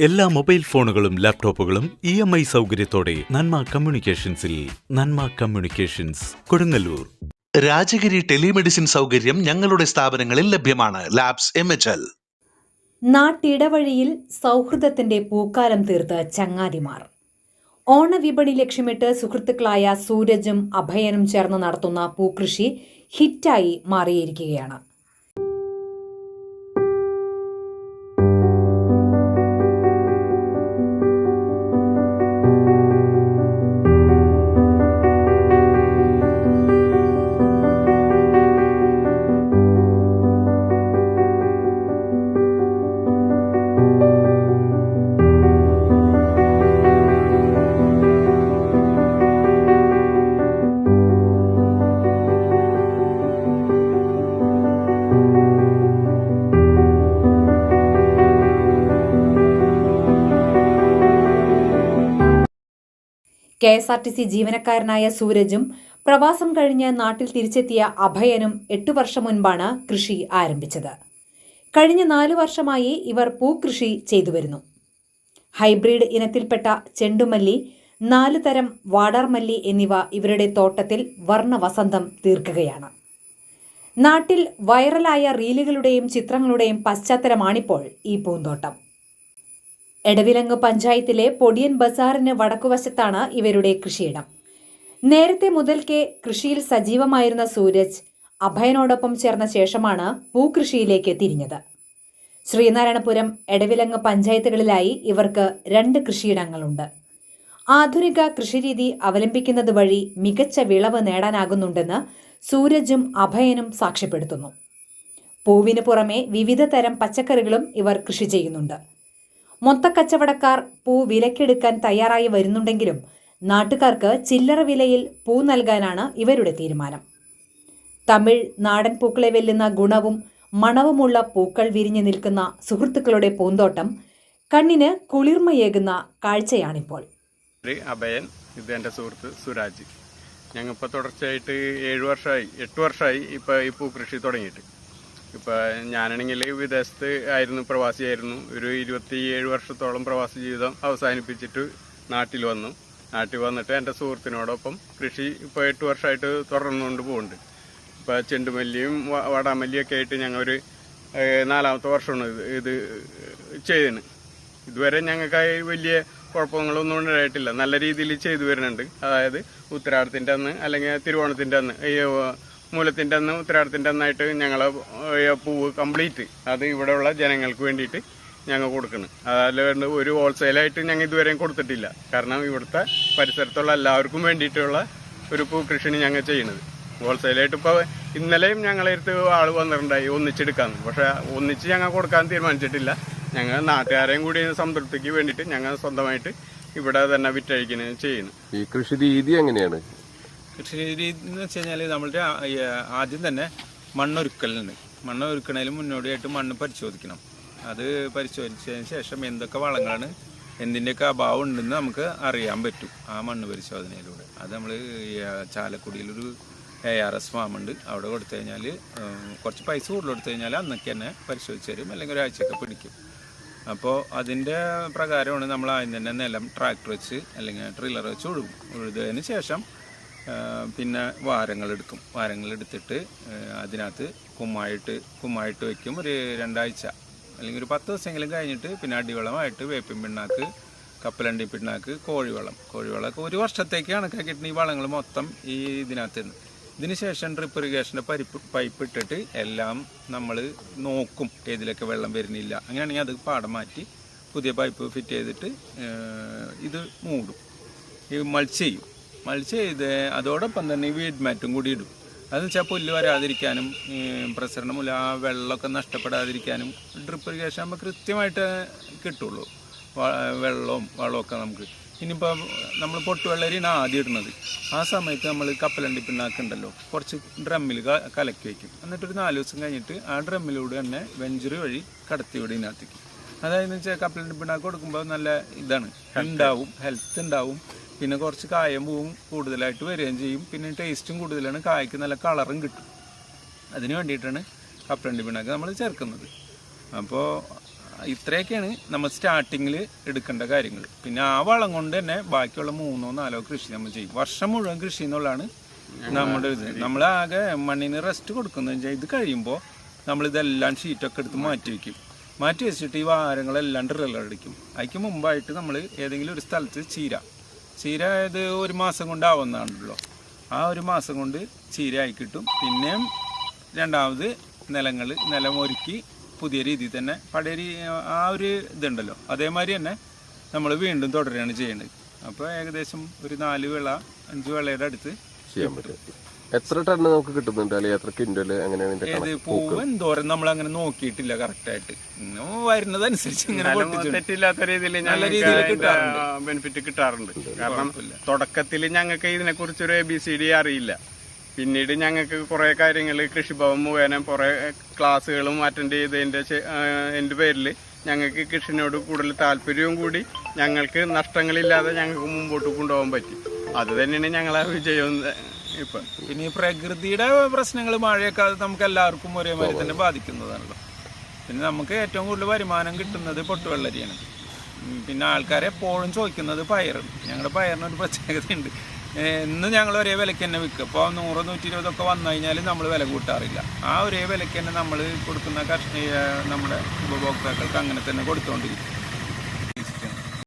എല്ലാ മൊബൈൽ ഫോണുകളും ലാപ്ടോപ്പുകളും ഇ എം ഐ സൗകര്യത്തോടെ നന്മ കമ്മ്യൂണിക്കേഷൻസിൽ നന്മ കമ്മ്യൂണിക്കേഷൻസ് കൊടുങ്ങല്ലൂർ. രാജഗിരി ടെലിമെഡിസിൻ സൗകര്യം ഞങ്ങളുടെ സ്ഥാപനങ്ങളിൽ ലഭ്യമാണ്. Labs M H L. നാട്ടിടവഴിയിൽ സൗഹൃദത്തിന്റെ പൂക്കാലം തീർത്ത് ചങ്ങാതിമാർ. ഓണവിപണി ലക്ഷ്യമിട്ട് സുഹൃത്തുക്കളായ സൂരജും അഭയനും ചേർന്ന് നടത്തുന്ന പൂക്കൃഷി ഹിറ്റായി മാറിയിരിക്കുകയാണ്. K S R T C ജീവനക്കാരനായ സൂരജും പ്രവാസം കഴിഞ്ഞ് നാട്ടിൽ തിരിച്ചെത്തിയ അഭയനും എട്ടു വർഷം മുൻപാണ് കൃഷി ആരംഭിച്ചത്. കഴിഞ്ഞ നാലു വർഷമായി ഇവർ പൂക്കൃഷി ചെയ്തു വരുന്നു. ഹൈബ്രിഡ് ഇനത്തിൽപ്പെട്ട ചെണ്ടുമല്ലി നാല് തരം വാടാർമല്ലി എന്നിവ ഇവരുടെ തോട്ടത്തിൽ വർണവസന്തം തീർക്കുകയാണ്. നാട്ടിൽ വൈറലായ റീലുകളുടെയും ചിത്രങ്ങളുടെയും പശ്ചാത്തലമാണിപ്പോൾ ഈ പൂന്തോട്ടം. എടവിലങ്ങ് പഞ്ചായത്തിലെ പൊടിയൻ ബസാറിന് വടക്കുവശത്താണ് ഇവരുടെ കൃഷിയിടം. നേരത്തെ മുതൽക്കേ കൃഷിയിൽ സജീവമായിരുന്ന സൂരജ് അഭയനോടൊപ്പം ചേർന്ന ശേഷമാണ് പൂക്കൃഷിയിലേക്ക് തിരിഞ്ഞത്. ശ്രീനാരായണപുരം എടവിലങ്ങ് പഞ്ചായത്തുകളിലായി ഇവർക്ക് രണ്ട് കൃഷിയിടങ്ങളുണ്ട്. ആധുനിക കൃഷിരീതി അവലംബിക്കുന്നത് വഴി മികച്ച വിളവ് നേടാനാകുന്നുണ്ടെന്ന് സൂരജും അഭയനും സാക്ഷ്യപ്പെടുത്തുന്നു. പൂവിന് പുറമെ വിവിധ തരം പച്ചക്കറികളും ഇവർ കൃഷി ചെയ്യുന്നുണ്ട്. മൊത്തക്കച്ചവടക്കാർ പൂ വിലക്കെടുക്കാൻ തയ്യാറായി വരുന്നുണ്ടെങ്കിലും നാട്ടുകാർക്ക് ചില്ലറ വിലയിൽ പൂ നൽകാനാണ് ഇവരുടെ തീരുമാനം. തമിഴ് നാടൻ പൂക്കളെ വെല്ലുന്ന ഗുണവും മണവുമുള്ള പൂക്കൾ വിരിഞ്ഞു നിൽക്കുന്ന സുഹൃത്തുക്കളുടെ പൂന്തോട്ടം കണ്ണിന് കുളിർമയേകുന്ന കാഴ്ചയാണിപ്പോൾ. അഭയൻ ഇത് എന്റെ സുഹൃത്ത് സുരാജ്. ഞങ്ങളിപ്പോൾ തുടർച്ചയായിട്ട് ഏഴ് വർഷമായി എട്ട് വർഷമായി ഇപ്പോൾ ഈ പൂ കൃഷി തുടങ്ങിയിട്ട്. ഇപ്പോൾ ഞാനാണെങ്കിൽ വിദേശത്ത് ആയിരുന്നു പ്രവാസിയായിരുന്നു. ഒരു ഇരുപത്തി ഏഴ് വർഷത്തോളം പ്രവാസി ജീവിതം അവസാനിപ്പിച്ചിട്ട് നാട്ടിൽ വന്നു. നാട്ടിൽ വന്നിട്ട് എന്റെ സുഹൃത്തിനോടൊപ്പം കൃഷി ഇപ്പോൾ എട്ട് വർഷമായിട്ട് തുടർന്നുകൊണ്ട് പോകുന്നുണ്ട് ഇപ്പോൾ ചെണ്ടുമല്ലിയും വാടാമല്ലിയൊക്കെ ആയിട്ട് ഞങ്ങൾ ഒരു നാലാമത്തെ വർഷമാണ് ഇത് ചെയ്തിന്. ഇതുവരെ ഞങ്ങൾക്കായി വലിയ കുഴപ്പങ്ങളൊന്നും ഉണ്ടായിട്ടില്ല. നല്ല രീതിയിൽ ചെയ്തു വരുന്നുണ്ട്. അതായത് ഉത്തരാടത്തിന്റെ അന്ന് അല്ലെങ്കിൽ തിരുവോണത്തിന്റെ അന്ന് മൂലത്തിന്റെ അന്ന് ഉത്തരാടത്തിന്റെ അന്നായിട്ട് ഞങ്ങൾ പൂവ് കംപ്ലീറ്റ്. അത് ഇവിടെയുള്ള ജനങ്ങൾക്ക് വേണ്ടിയിട്ട് ഞങ്ങൾ കൊടുക്കണം. അതല്ലാണ്ട് ഒരു ഹോൾസെയിലായിട്ട് ഞങ്ങൾ ഇതുവരെയും കൊടുത്തിട്ടില്ല. കാരണം ഇവിടുത്തെ പരിസരത്തുള്ള എല്ലാവർക്കും വേണ്ടിയിട്ടുള്ള ഒരു പൂ കൃഷിയാണ് ഞങ്ങൾ ചെയ്യുന്നത് ഹോൾസെയിലായിട്ട് ഇപ്പോൾ ഇന്നലെയും ഞങ്ങളെ അടുത്ത് ആൾ വന്നിട്ടുണ്ടായി ഒന്നിച്ചെടുക്കാൻ പക്ഷേ ഒന്നിച്ച് ഞങ്ങൾ കൊടുക്കാൻ തീരുമാനിച്ചിട്ടില്ല. ഞങ്ങൾ നാട്ടുകാരെയും കൂടി സംതൃപ്തിക്ക് വേണ്ടിയിട്ട് ഞങ്ങൾ സ്വന്തമായിട്ട് ഇവിടെ തന്നെ വിറ്റഴിക്കുന്നത് ചെയ്യുന്നു ഈ കൃഷി രീതി എങ്ങനെയാണ്? കൃഷി രീതി എന്ന് വെച്ച് കഴിഞ്ഞാൽ നമ്മളുടെ ആദ്യം തന്നെ മണ്ണൊരുക്കലുണ്ട് മണ്ണൊരുക്കണതിന് മുന്നോടിയായിട്ട് മണ്ണ് പരിശോധിക്കണം. അത് പരിശോധിച്ചതിന് ശേഷം എന്തൊക്കെ വളങ്ങളാണ് എന്തിന്റെയൊക്കെ അഭാവം ഉണ്ടെന്ന് നമുക്ക് അറിയാൻ പറ്റും ആ മണ്ണ് പരിശോധനയിലൂടെ. അത് നമ്മൾ ചാലക്കുടിയിലൊരു എ ആർ എസ് ഫാമുണ്ട്. അവിടെ കൊടുത്തു കഴിഞ്ഞാൽ കുറച്ച് പൈസ കൂടുതൽ കൊടുത്തു കഴിഞ്ഞാൽ അന്നൊക്കെ തന്നെ പരിശോധിച്ച് തരും അല്ലെങ്കിൽ ഒരാഴ്ചയൊക്കെ പിടിക്കും. അപ്പോൾ അതിന്റെ പ്രകാരമാണ് നമ്മൾ ആദ്യം തന്നെ നിലം ട്രാക്ടർ വെച്ച് അല്ലെങ്കിൽ ട്രില്ലർ വെച്ച് ഒഴുകും. ഉഴുതതിന് ശേഷം പിന്നെ വാരങ്ങളെടുക്കും. വാരങ്ങളെടുത്തിട്ട് അതിനകത്ത് കുമ്മായിട്ട് കുമ്മായിട്ട് വയ്ക്കും. ഒരു രണ്ടാഴ്ച അല്ലെങ്കിൽ ഒരു പത്ത് ദിവസമെങ്കിലും കഴിഞ്ഞിട്ട് പിന്നെ അടിവളമായിട്ട് വേപ്പിൻ പിണ്ണാക്ക് കപ്പലണ്ടി പിണ്ണാക്ക് കോഴിവളം. കോഴിവളമൊക്കെ ഒരു വർഷത്തേക്ക് കണക്കാക്കിയിട്ട് ഈ വളങ്ങൾ മൊത്തം ഈ ഇതിനകത്ത് നിന്ന് ഇതിന് ശേഷം ഡ്രിപ്പ് ഇറിഗേഷന്റെ പരിപ്പ് പൈപ്പ് ഇട്ടിട്ട് എല്ലാം നമ്മൾ നോക്കും ഏതിലൊക്കെ വെള്ളം വരുന്നില്ല. അങ്ങനെയാണെങ്കിൽ അത് പാടം മാറ്റി പുതിയ പൈപ്പ് ഫിറ്റ് ചെയ്തിട്ട് ഇത് മൂടും. ഈ മൾച്ച് ചെയ്യും. മൾച്ച് ചെയ്ത് അതോടൊപ്പം തന്നെ വീഡ് മാറ്റും കൂടി ഇടും. അതെന്ന് വെച്ചാൽ പുല്ല് വരാതിരിക്കാനും പ്രസരണം ആ വെള്ളമൊക്കെ നഷ്ടപ്പെടാതിരിക്കാനും ഡ്രിപ്പ് ഇറിഗേഷൻ ആകുമ്പോൾ കൃത്യമായിട്ട് കിട്ടുള്ളൂ. വെള്ളവും വളമൊക്കെ നമുക്ക്. ഇനിയിപ്പോൾ നമ്മൾ പൊട്ടുവെള്ളരിയാണ് ആദ്യം ഇടുന്നത്. ആ സമയത്ത് നമ്മൾ കപ്പലണ്ടി പിണ്ണാക്കുണ്ടല്ലോ കുറച്ച് ഡ്രമ്മിൽ കലക്കി വയ്ക്കും എന്നിട്ടൊരു നാല് ദിവസം കഴിഞ്ഞിട്ട് ആ ഡ്രമ്മിലൂടെ തന്നെ വെഞ്ചറി വഴി കടത്തി വിടും ഇതിനകത്തേക്ക്. അതായത് വെച്ചാൽ കപ്പലണ്ടി പിണ്ണാക്ക് കൊടുക്കുമ്പോൾ നല്ല ഇതാണ്. ഉണ്ടാവും ഹെൽത്ത് ഉണ്ടാവും. പിന്നെ കുറച്ച് കായം പൂവും കൂടുതലായിട്ട് വരികയും ചെയ്യും. പിന്നെ ടേസ്റ്റും കൂടുതലാണ്. കായ്ക്ക് നല്ല കളറും കിട്ടും. അതിന് വേണ്ടിയിട്ടാണ് കപ്പലണ്ടി പിണ്ണാക്ക് നമ്മൾ ചേർക്കുന്നത്. അപ്പോൾ ഇത്രയൊക്കെയാണ് നമ്മൾ സ്റ്റാർട്ടിങ്ങിൽ എടുക്കേണ്ട കാര്യങ്ങൾ. പിന്നെ ആ വളം കൊണ്ട് തന്നെ ബാക്കിയുള്ള മൂന്നോ നാലോ കൃഷി നമ്മൾ ചെയ്യും. വർഷം മുഴുവൻ കൃഷി എന്നുള്ളതാണ് നമ്മുടെ ഇത്. നമ്മൾ ആകെ മണ്ണിന് റെസ്റ്റ് കൊടുക്കുന്നത് വെച്ചാൽ ഇത് കഴിയുമ്പോൾ നമ്മൾ ഇതെല്ലാം ഷീറ്റൊക്കെ എടുത്ത് മാറ്റി വയ്ക്കും മാറ്റി വെച്ചിട്ട് ഈ വാരങ്ങളെല്ലാം ഡ്രില്ലർ അടിക്കും. മുമ്പായിട്ട് നമ്മൾ ഏതെങ്കിലും ഒരു സ്ഥലത്ത് ചീര ചീര ഇത് ഒരു മാസം കൊണ്ട് ആവുന്നതാണല്ലോ. ആ ഒരു മാസം കൊണ്ട് ചീര ആയി കിട്ടും. പിന്നെയും രണ്ടാമത് നിലങ്ങൾ നിലമൊരുക്കി പുതിയ രീതിയിൽ തന്നെ പഴയ ആ ഒരു ഇതുണ്ടല്ലോ. അതേമാതിരി തന്നെ നമ്മൾ വീണ്ടും തുടരുകയാണ് ചെയ്യുന്നത്. അപ്പോൾ ഏകദേശം ഒരു നാല് വിള അഞ്ച് വിളയുടെ അടുത്ത് ചെയ്യാൻ പറ്റും. എത്ര ടണ്ണ് നമുക്ക് കിട്ടുന്നുണ്ട്? അല്ലെങ്കിൽ എത്ര ക്വിന്റൽ അങ്ങനെയാണ് പൂവ് എന്തോരം നമ്മൾ അങ്ങനെ നോക്കിയിട്ടില്ല കറക്റ്റ് ആയിട്ട്. വരുന്നതനുസരിച്ച് ഇങ്ങനെ തെറ്റില്ലാത്ത രീതിയിൽ നല്ല രീതിയിൽ കിട്ടാറുണ്ട്. ബെനിഫിറ്റ് കിട്ടാറുണ്ട്. കാരണം. തുടക്കത്തിൽ ഞങ്ങൾക്ക് ഇതിനെ കുറിച്ചൊരു എ ബി സി ഡി അറിയില്ല. പിന്നീട് ഞങ്ങൾക്ക് കുറേ കാര്യങ്ങൾ കൃഷിഭവൻ മുഖേന കുറേ ക്ലാസ്സുകളും അറ്റൻഡ് ചെയ്തതിന്റെ എന്റെ എന്റെ പേരിൽ ഞങ്ങൾക്ക് കൃഷിനോട് കൂടുതൽ താല്പര്യവും കൂടി ഞങ്ങൾക്ക് നഷ്ടങ്ങളില്ലാതെ ഞങ്ങൾക്ക് മുമ്പോട്ട് കൊണ്ടുപോകാൻ പറ്റി. അത് തന്നെയാണ് ഞങ്ങളെ വിജയം. ഇപ്പം. പിന്നെ ഈ പ്രകൃതിയുടെ പ്രശ്നങ്ങൾ മഴയൊക്കെ അത് നമുക്ക് എല്ലാവർക്കും ഒരേമാതിരി തന്നെ ബാധിക്കുന്നതാണല്ലോ. പിന്നെ നമുക്ക് ഏറ്റവും കൂടുതൽ വരുമാനം കിട്ടുന്നത് പൊട്ടുവെള്ളരിയാണ്. പിന്നെ ആൾക്കാരെ എപ്പോഴും ചോദിക്കുന്നത് പയറാണ് ഞങ്ങളുടെ പയറിന് ഒരു പ്രത്യേകതയുണ്ട്. ഉണ്ട് ഇന്ന് ഞങ്ങൾ ഒരേ വിലയ്ക്ക് തന്നെ വിൽക്കും. അപ്പോൾ നൂറ് നൂറ്റി ഇരുപതൊക്കെ വന്നു കഴിഞ്ഞാൽ നമ്മൾ വില കൂട്ടാറില്ല. ആ ഒരേ വിലയ്ക്ക് തന്നെ നമ്മൾ കൊടുക്കുന്ന കർഷ നമ്മുടെ ഉപഭോക്താക്കൾക്ക് അങ്ങനെ തന്നെ കൊടുത്തുകൊണ്ടിരിക്കും